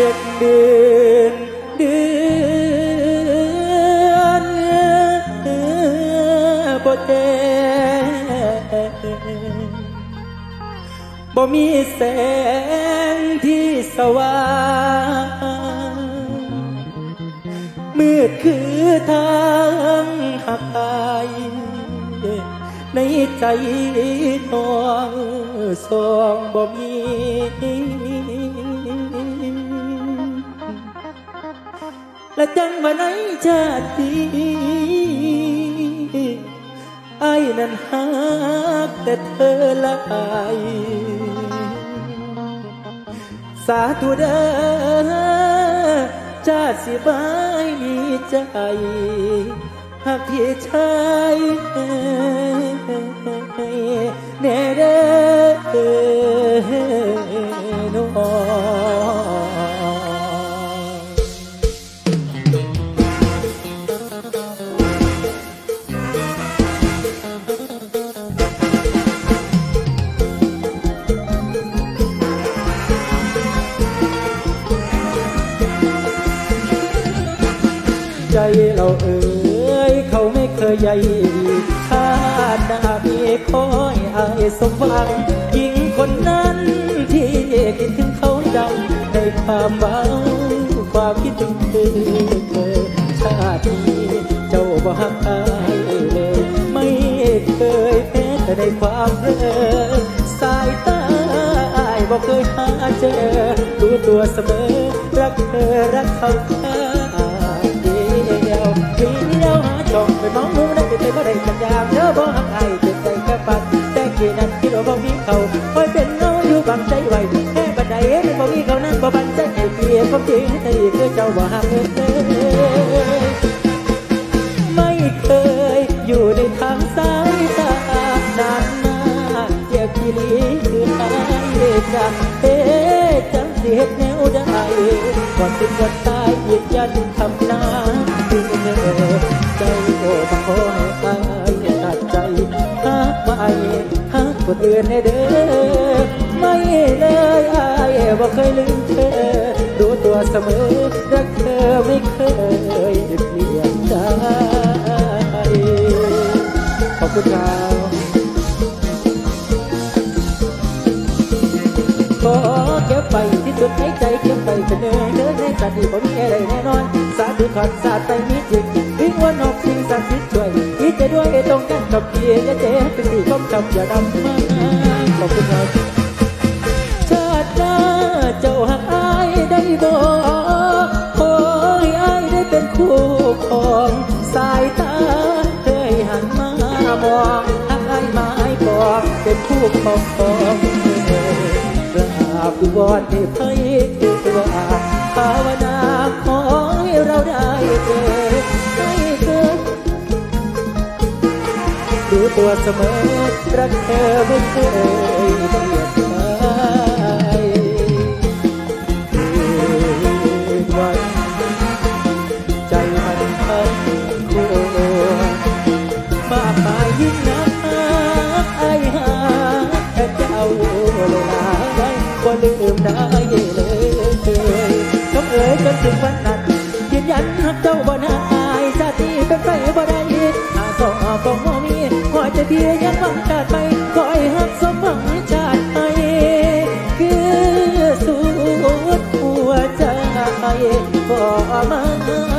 เด็กเดือนเดือนบ่แจ้บ่มีแสงที่สว่างมืดคือทางหักอายในใจน้องสองบ่มี และจังว่าในชาติไอ้นั้นหักแต่เธอละอายสาธุเด้อชาติสิบายมีใจหากพี่ชาย ใจเราเอ่ยเขาไม่เคยใยดีชาติหน้ามีคอยอายสมหวังหญิงคนนั้นที่คิดถึงเขาดำในความหวังความคิดถึงเธอเธอชาตินี้เจ้าบ่หักอายเลย ไม่เคยแพ้แต่ในความเร่อสายตาอายบ่เคยหาเจอรู้ตัวเสมอรักเธอรักเขาแค่ ได้ไปบ่ได้กันอย่าเธอบ่หักอายเจ็บใจแค่ปัดแต่กี่นั้นคิดว่าบ่มีเขาคอยเป็นเงาอยู่บังใจไว้แค่บันไดเป็นบ่มีเขานั้นบ่บันใจให้เปลี่ยนความจริงให้คือเจ้าบ่หักเธอไม่เคยอยู่ในทางสายตานานมาเจ็บที่ลีคืออายจังเอ๊ะจังเสียแนวได้ก่อนถึงวันตายยืนยันคำนาที่เนอเจ้า คนอื่นให้เด้อไม่เลยอายบ่เคยลืมเธอรู้ตัวเสมอรักเธอไม่เคยเปลี่ยนใจขอบคุณครับขอเก็บไปที่สุดในใจเก็บไปเสนอเดินในสัตว์ที่ผมมีอะไรแน่นอน สาธุขัดสาใจมีจริง ด้วยตรงกันกับเพียรและเจ๊เป็นสี่คำคำอย่าดำมากขอบคุณครับชาติหน้าเจ้าหักอายได้บอกขอให้อายได้เป็นคู่ครองสายตาเคยหันมามองหักอายไม้กองเป็นคู่ครองของเธอกราบวิงวอนให้ไพ่คือาภ ตัวเสมอ รักเธอไม่เคยเปลี่ยนไปวันใจมันพันคู่มากมายยิ่งนักไอ้หาแค่เจ้าเลยลาได้ก็ลืมได้เลยเคำเอ่ยจนถึงวันนั้นยืนยันรักเจ้าบ่นายชาตินี้เป็นไปบ่ได้หาสองคง บ่มีขอจเพียยังบังชาดไปคอยหักสมหวังชาติไปคือสุดหัวใจบอกมา